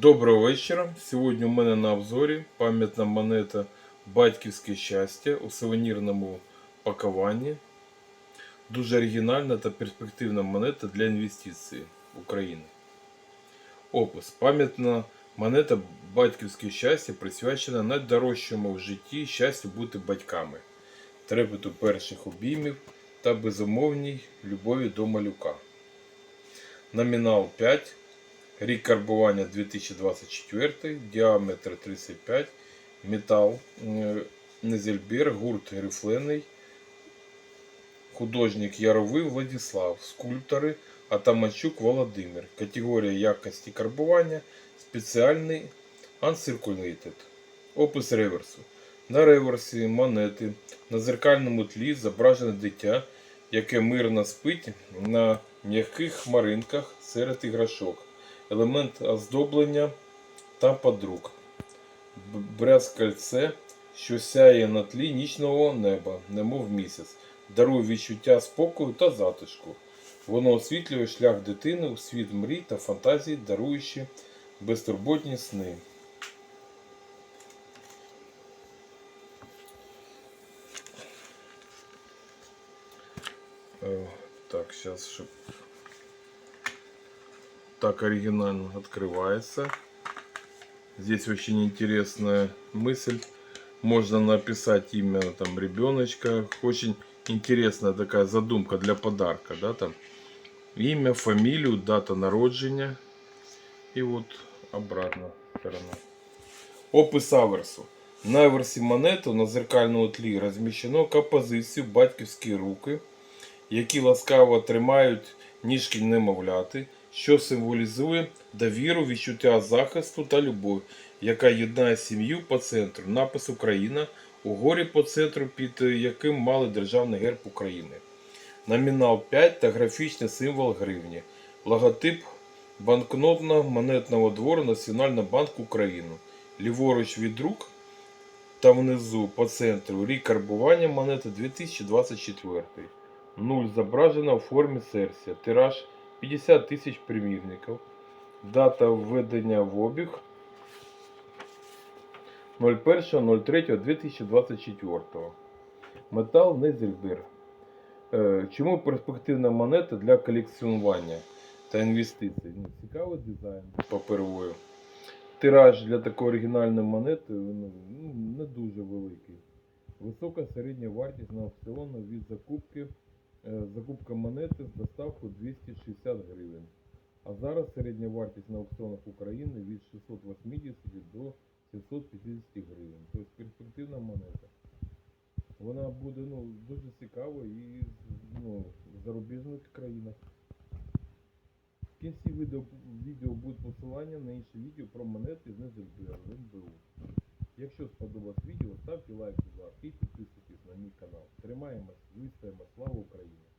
Доброго вечора. Сьогодні у мене на обзорі пам'ятна монета Батьківське щастя у сувенірному пакуванні. Дуже оригінальна та перспективна монета для інвестицій України. Опис. Пам'ятна монета Батьківське щастя присвячена найдорожчому в житті щастю бути батьками, трепету перших обіймів та безумовній любові до малюка. Номінал 5. Рік карбування 2024, діаметр 35, метал, Незельбір, гурт рифлений, художник Яровий Владислав, скульптори Атаманчук Володимир, категорія якості карбування, спеціальний Uncirculated. Опис реверсу. На реверсі монети на зеркальному тлі зображене дитя, яке мирно спить на м'яких хмаринках серед іграшок елемент оздоблення та подруг. Брязкальце, що сяє на тлі нічного неба, немов місяць, дарує відчуття спокою та затишку. Воно освітлює шлях дитини у світ мрій та фантазій, даруючи безтурботні сни. Э, Так, сейчас, чтоб так оригинально открывается. Здесь очень интересная мысль. Можно написать имя там ребеночка. Очень интересная такая задумка для подарка, да, там. Имя, фамилию, дата народження. І от обратна сторона. Опис аверсу. На аверсі монету на зеркальному тлі розміщено композицію батьківські руки, які ласкаво тримають ніжки немовляти, що символізує довіру, відчуття захисту та любов, яка єднає сім'ю по центру. Напис Україна у горі по центру, під яким мали державний герб України. Номінал 5 та графічний символ гривні. Логотип банкнотно-монетного двору Національного банку України. Ліворуч від рук та внизу по центру рік карбування монети 2024. Нуль зображена у формі серця. Тираж 50 тисяч примірників. Дата введення в обіг 01.03.2024. Метал Незельбір. Е, Чому перспективна монета для колекціонування та інвестицій? Ну, цікавий дизайн паперовою. Тираж для такої оригінальної монети ну, ну, не дуже великий. Висока середня вартість на аукціону від закупки, закупка монети з доставкою 260 гривень. А зараз середня вартість на аукціонах України від 680 до 750 гривень. Тобто перспективна монета. Вона буде ну, дуже цікава і ну, в зарубіжних країнах. В кінці відео, відео буде посилання на інше відео про монети з Незельбера в НБУ. Якщо сподобалось відео, ставте лайк, будь ласка, і підписуйтесь на мій канал. Тримаємось, вистоїмо, слава Україні!